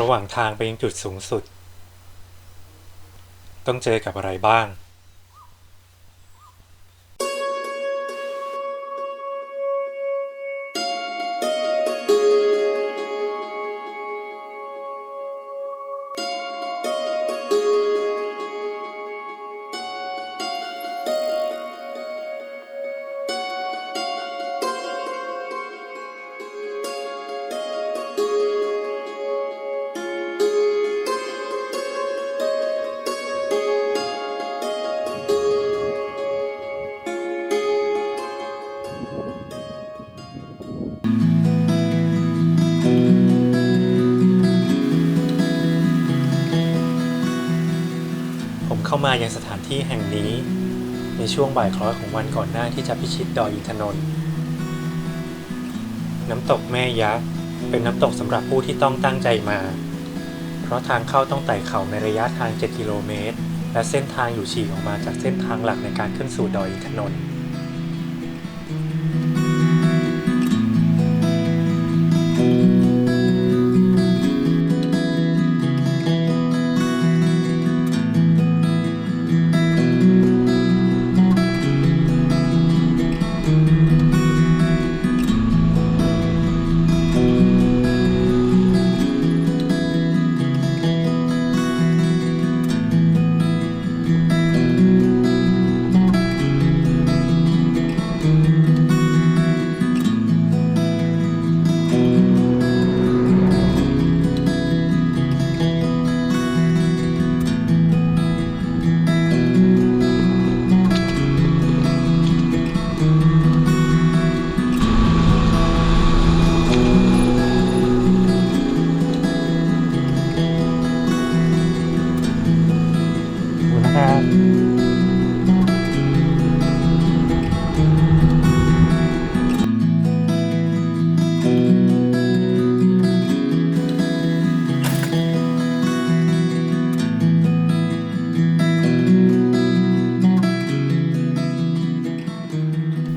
ระหว่างทางไปยังจุดสูงสุด ต้องเจอกับอะไรบ้างามายังสถานที่แห่งนี้ ในช่วงบ่ายคล้อยของวันก่อนหน้าที่จะพิชิตดอยอินทนนท์น้ำตกแม่ยักษ์เป็นน้ำตกสำหรับผู้ที่ต้องตั้งใจมา เพราะทางเข้าต้องไต่เขาในระยะทาง 7 กิโลเมตร และเส้นทางอยู่ฉีกออกมาจากเส้นทางหลักในการขึ้นสู่ดอยอินทนนท์ นะครับ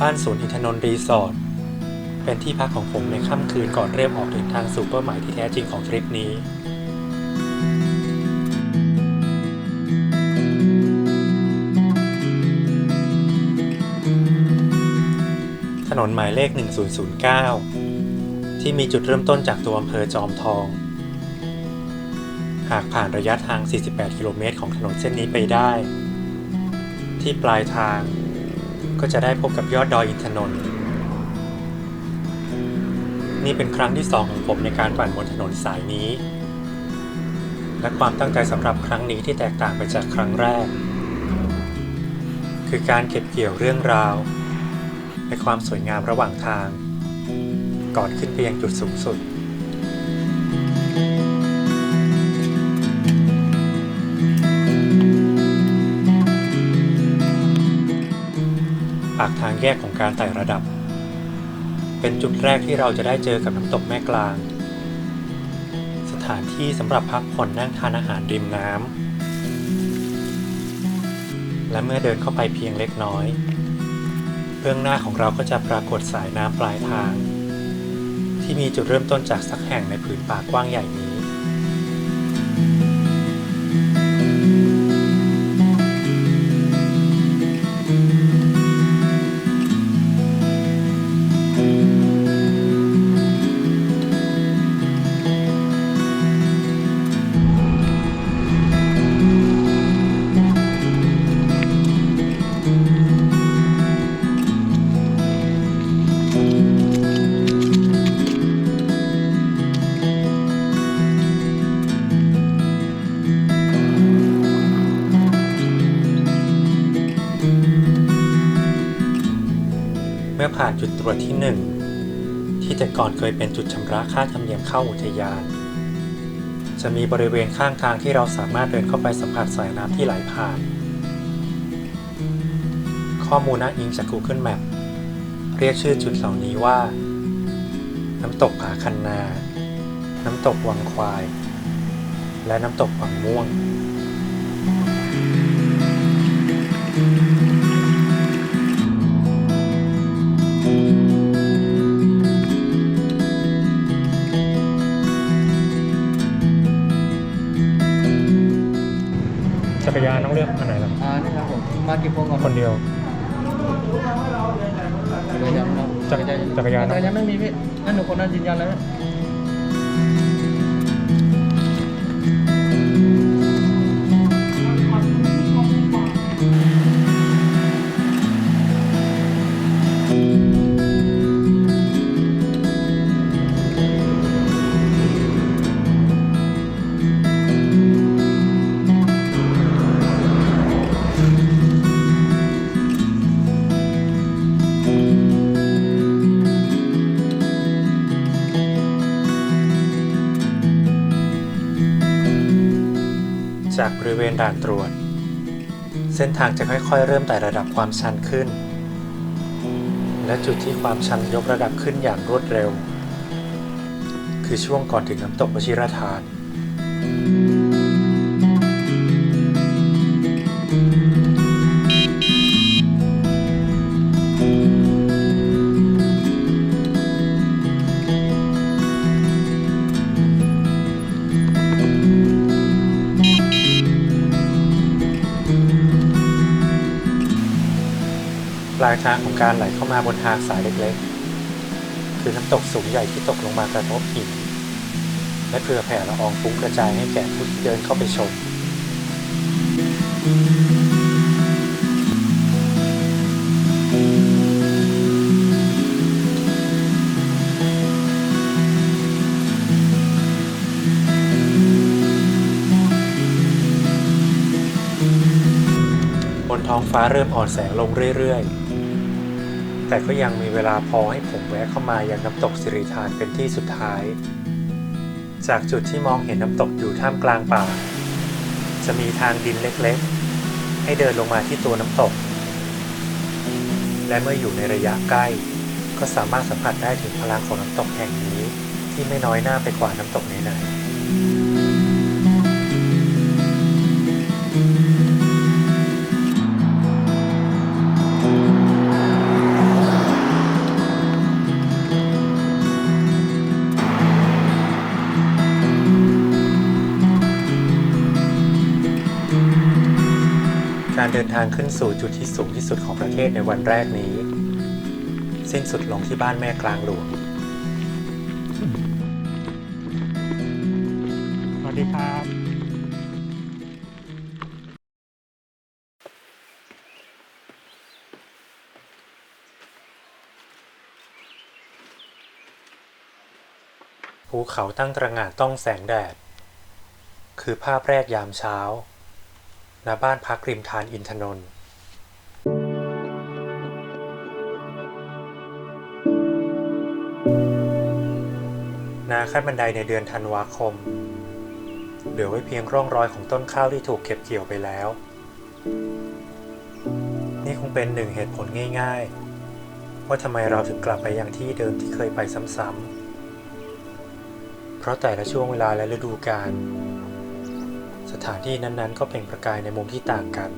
บ้านสวนอินทนนท์รีสอร์ทเป็นที่พักของผมในค่ำคืนก่อนเริ่มออกเดินทางสู่เป้าหมายที่แท้จริงของทริปนี้ ถนนหมายเลข 1009 ที่มีจุดเริ่มต้นจากตัวอำเภอจอมทอง หากผ่านระยะทาง 48 กิโลเมตรของถนนเส้นนี้ไปได้ ที่ปลายทางก็จะได้พบกับยอดดอยอินทนนท์นี่เป็นครั้งที่สองของผมในการปั่นบนถนนสายนี้ และความตั้งใจสำหรับครั้งนี้ที่แตกต่างไปจากครั้งแรก คือการเก็บเกี่ยวเรื่องราว และความสวยงามระหว่างทาง ก่อนขึ้นไปยังจุดสูงสุด ปากทางแยกของการไต่ระดับ เป็นจุดแรกที่เราจะได้เจอกับน้ำตกแม่กลาง สถานที่สำหรับพักผ่อนนั่งทานอาหารริมน้ำและเมื่อเดินเข้าไปเพียงเล็กน้อย เบื้องหน้าของเราก็จะปรากฏสายน้ำปลายทาง ที่มีจุดเริ่มต้นจากสักแห่งในผืนป่ากว้างใหญ่นี้ ผ่านจุดตรวจที่หนึ่งที่แต่ก่อนเคยเป็นจุดชำระค่าธรรมเนียมเข้าอุทยาน จะมีบริเวณข้างทางที่เราสามารถเดินเข้าไปสัมผัสสายน้ำที่ไหลผ่าน ข้อมูลอ้างอิงจาก Google Map เรียกชื่อจุดเหล่านี้ว่า น้ำตกผาคันนา น้ำตกวังควาย และน้ำตกวังม่วง เลือกอันไหนล่ะอ่านี่ครับผมมากี่คนก่อนคนเดียว จักรยานเนาะจักรจักรยานจักรยานไม่มีพี่นั่นหนูคนนั้นยืนยันเลย จากบริเวณด่านตรวจ เส้นทางจะค่อยๆ เริ่มไต่ระดับความชันขึ้น และจุดที่ความชันยกระดับขึ้นอย่างรวดเร็ว คือช่วงก่อนถึงน้ำตกวชิรธาน ลายทางของการไหลเข้ามาบนทางสายเล็กๆ คือน้ำตกสูงใหญ่ที่ตกลงมากระทบหิน และเพื่อแผ่ละอองฟุ้งกระจายให้แก่ผู้ที่เดินเข้าไปชม บนท้องฟ้าเริ่มอ่อนแสงลงเรื่อยๆ แต่ก็ยังมีเวลาพอให้ผมแวะเข้ามายังน้ำตกสิริธานเป็นที่สุดท้าย จากจุดที่มองเห็นน้ำตกอยู่ท่ามกลางป่า จะมีทางดินเล็กๆ ให้เดินลงมาที่ตัวน้ำตก และเมื่ออยู่ในระยะใกล้ ก็สามารถสัมผัสได้ถึงพลังของน้ำตกแห่งนี้ ที่ไม่น้อยหน้าไปกว่าน้ำตกไหนๆ นทางขึ้นสู่จุดที่สูงที่สุดของประเทศในวันแรกนี้ สิ้นสุดลงที่บ้านแม่กลางหลวง สวัสดีครับ ภูเขาตั้งตระหง่านต้องแสงแดด คือภาพแรกยามเช้า ณบ้านพักริมทานอินทนนท์นาขั้นบันไดในเดือนธันวาคม เหลือไว้เพียงร่องรอยของต้นข้าวที่ถูกเก็บเกี่ยวไปแล้ว นี่คงเป็นหนึ่งเหตุผลง่าย ๆ ว่าทำไมเราถึงกลับไปยังที่เดิมที่เคยไปซ้ำๆเพราะแต่ละช่วงเวลาและฤดูกาล สถานที่นั้นๆ ก็เปล่งประกายในมุมที่ต่างกัน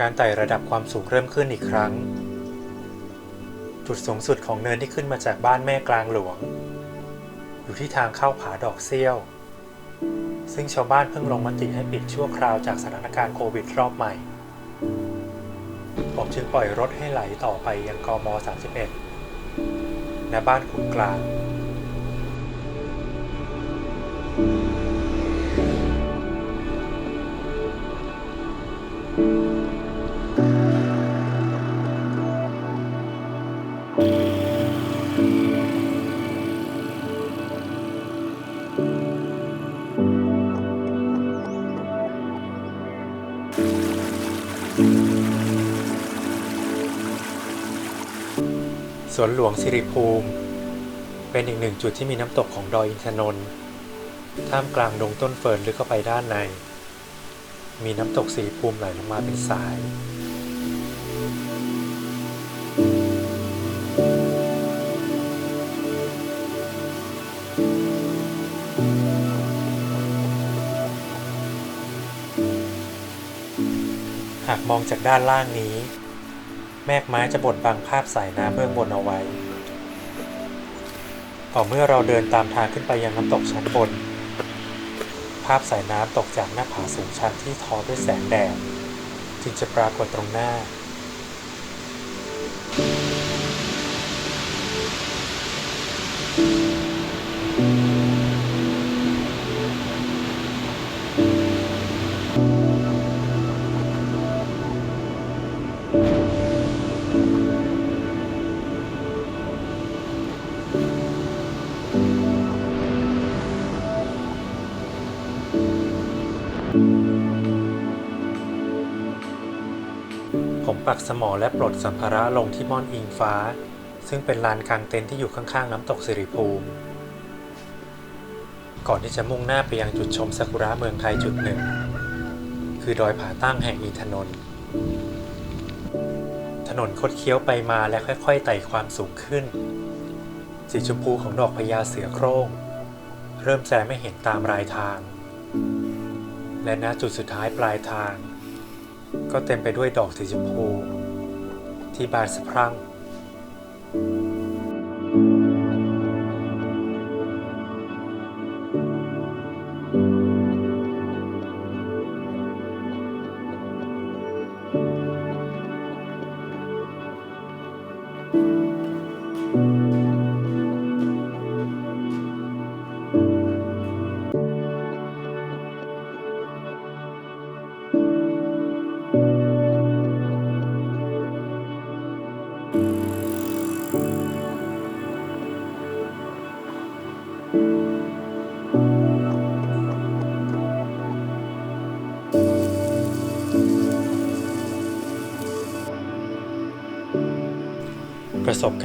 การไต่ระดับความสูงเริ่มขึ้นอีกครั้ง จุดสูงสุดของเนินที่ขึ้นมาจากบ้านแม่กลางหลวง อยู่ที่ทางเข้าผาดอกเซี่ยว ซึ่งชาวบ้านเพิ่งลงมติให้ปิดชั่วคราวจากสถานการณ์โควิดรอบใหม่ ผมจึงปล่อยรถให้ไหลต่อไปยังกม 31ณบ้านขุนกลาง สวนหลวงสิริภูมิ เป็นอีกหนึ่งจุดที่มีน้ำตกของดอยอินทนนท์ท่ามกลางดงต้นเฟิร์นลึกเข้าไปด้านใน มีน้ำตกสิริภูมิไหลลงมาเป็นสายหากมองจากด้านล่างนี้ แมกไม้จะบดบังภาพสายน้ำเบื้องบนเอาไว้ ต่อเมื่อเราเดินตามทางขึ้นไปยังน้ำตกชั้นบน ภาพสายน้ำตกจากหน้าผาสูงชันที่ทอด้วยแสงแดดจึงจะปรากฏตรงหน้า ผมปักสมอและปลดสัมภาระลงที่ม่อนอิงฟ้า ซึ่งเป็นลานกลางเต็นท์ที่อยู่ข้างๆ น้ำตกสิริภูมิ ก่อนที่จะมุ่งหน้าไปยังจุดชมซากุระเมืองไทยจุดหนึ่ง คือดอยผาตั้งแห่งอินทนนท์ถนนคดเคี้ยวไปมาและค่อยๆไต่ความสูงขึ้น สีชมพูของดอกพญาเสือโคร่ง เริ่มแสไม่เห็นตามรายทาง และณจุดสุดท้ายปลายทาง ก็เต็มไปด้วยดอกสีชมพู ที่บานสะพรั่ง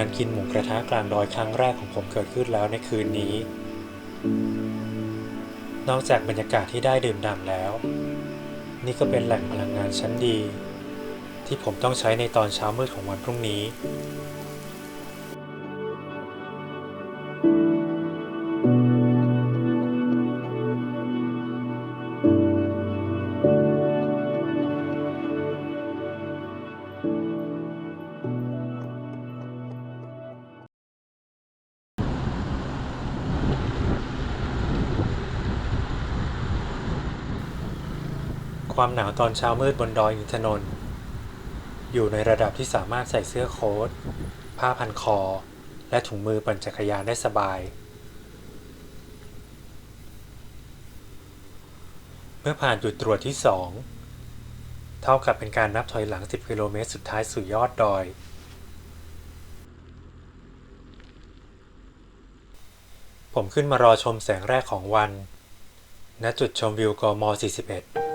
การกินหมูกระทะกลางดอยครั้งแรกของผมเกิดขึ้นแล้วในคืนนี้ นอกจากบรรยากาศที่ได้ดื่มด่ำแล้ว นี่ก็เป็นแหล่งพลังงานชั้นดี ที่ผมต้องใช้ในตอนเช้ามืดของวันพรุ่งนี้ หนาวตอนเช้ามืดบนดอยอินทนนท์อยู่ในระดับที่สามารถใส่เสื้อโค้ทผ้าพันคอ และถุงมือปั่นจักรยานได้สบาย เมื่อผ่านจุดตรวจที่2เท่ากับเป็นการนับถอยหลัง 10 กิโลเมตรสุดท้ายสู่ยอดดอย ผมขึ้นมารอชมแสงแรกของวัน ณ จุดชมวิวกม 41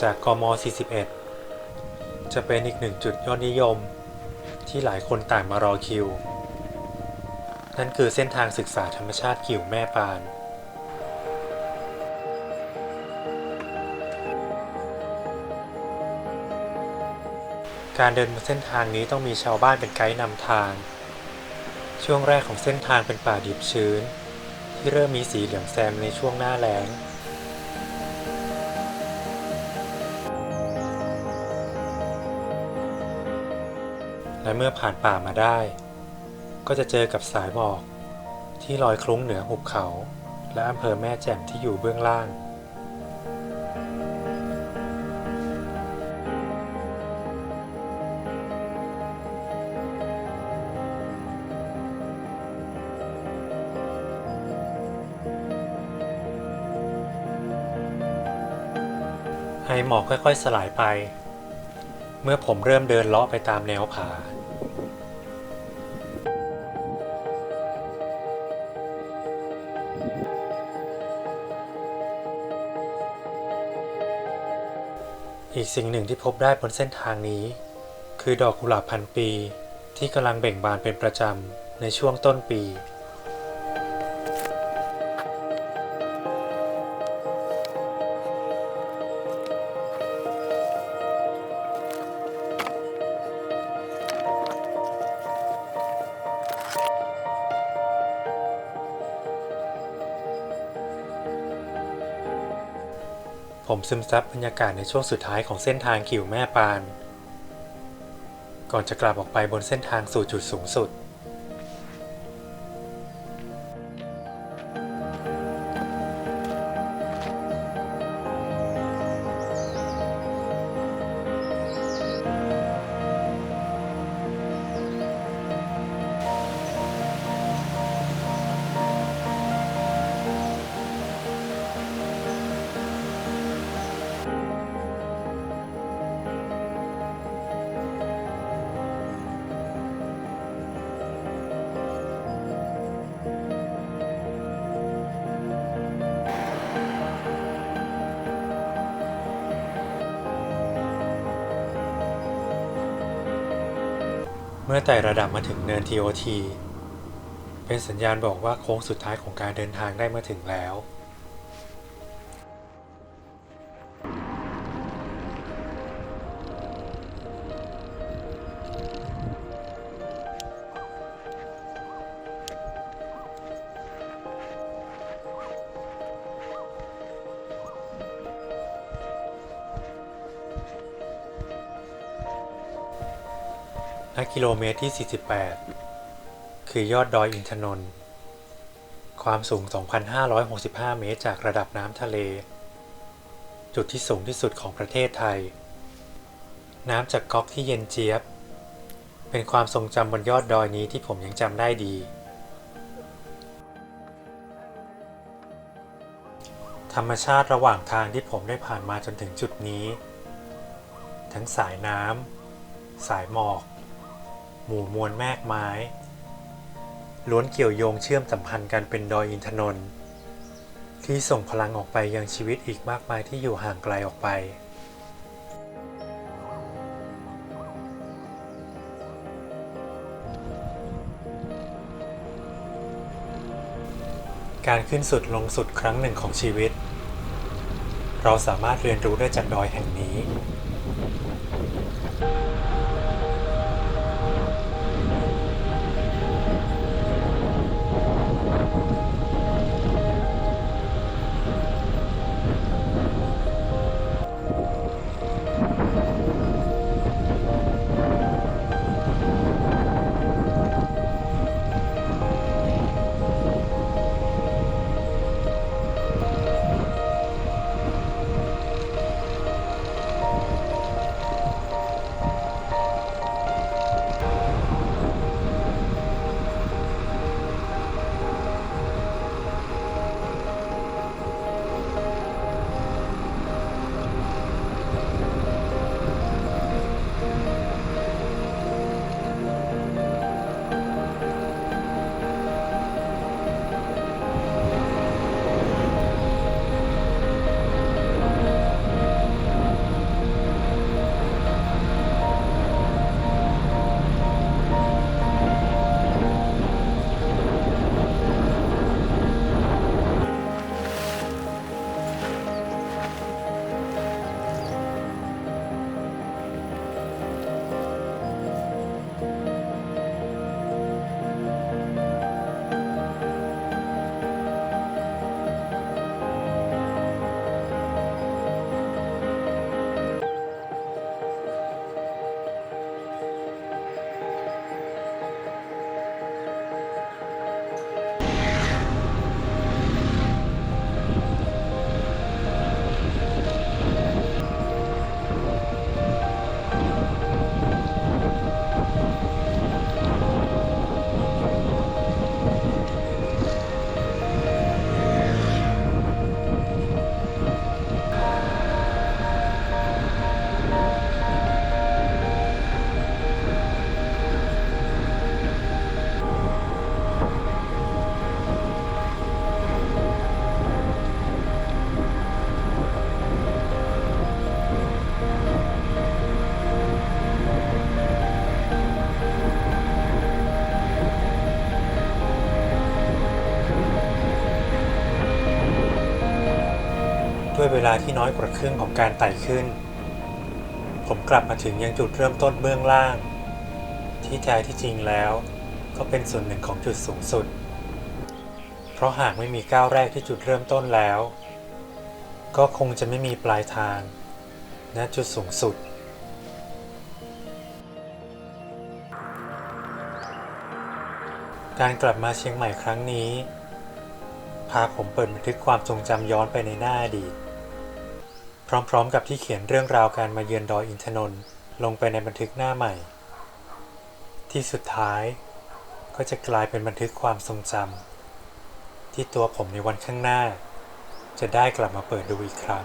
จากกม 41 จะเป็นอีกหนึ่งจุดยอดนิยม ที่หลายคนต่างมารอคิว นั่นคือเส้นทางศึกษาธรรมชาติกิ่วแม่ปานการเดินบนเส้นทางนี้ต้องมีชาวบ้านเป็นไกด์นำทาง ช่วงแรกของเส้นทางเป็นป่าดิบชื้น ที่เริ่มมีสีเหลืองแซมในช่วงหน้าแล้ง และเมื่อผ่านป่ามาได้ ก็จะเจอกับสายหมอก ที่ลอยคลุ้งเหนือหุบเขา และอำเภอแม่แจ่มที่อยู่เบื้องล่างไอหมอกค่อยๆ สลายไป มื่อผมเริ่มเดินเลาะไปตามแนวผาอีกสิ่งหนึ่งที่พบได้บนเส้นทางนี้ คือดอกกุหลาบพันปีที่กำลังเบ่งบานเป็นประจำในช่วงต้นปี ผมซึมซับบรรยากาศในช่วงสุดท้ายของเส้นทางกิ่วแม่ปาน ก่อนจะกลับออกไปบนเส้นทางสู่จุดสูงสุด เมื่อไต่ระดับมาถึงเนิน TOT เป็นสัญญาณบอกว่าโค้งสุดท้ายของการเดินทางได้มาถึงแล้ว และกิโลเมตรที่ 48 คือยอดดอยอินทนนท์ ความสูง 2,565 เมตรจากระดับน้ำทะเล จุดที่สูงที่สุดของประเทศไทย น้ำจากก๊อกที่เย็นเจี๊ยบ เป็นความทรงจำบนยอดดอยนี้ที่ผมยังจำได้ดีธรรมชาติระหว่างทางที่ผมได้ผ่านมาจนถึงจุดนี้ ทั้งสายน้ำ สายหมอก หมู่มวลแมกไม้ ล้วนเกี่ยวโยงเชื่อมสัมพันธ์กันเป็นดอยอินทนนท์ที่ส่งพลังออกไปยังชีวิตอีกมากมายที่อยู่ห่างไกลออกไปการขึ้นสุดลงสุดครั้งหนึ่งของชีวิต เราสามารถเรียนรู้ได้จากดอยแห่งนี้ เวลาที่น้อยกว่าครึ่งของการไต่ขึ้น ผมกลับมาถึงยังจุดเริ่มต้นเบื้องล่าง ที่แท้ที่จริงแล้วก็เป็นส่วนหนึ่งของจุดสูงสุด เพราะหากไม่มีก้าวแรกที่จุดเริ่มต้นแล้ว ก็คงจะไม่มีปลายทางณจุดสูงสุดการกลับมาเชียงใหม่ครั้งนี้ พาผมเปิดบันทึกความทรงจำย้อนไปในหน้าอดีต พร้อมๆกับที่เขียนเรื่องราวการมาเยือนดอยอินทนนท์ลงไปในบันทึกหน้าใหม่ ที่สุดท้ายก็จะกลายเป็นบันทึกความทรงจำที่ตัวผมในวันข้างหน้า จะได้กลับมาเปิดดูอีกครั้ง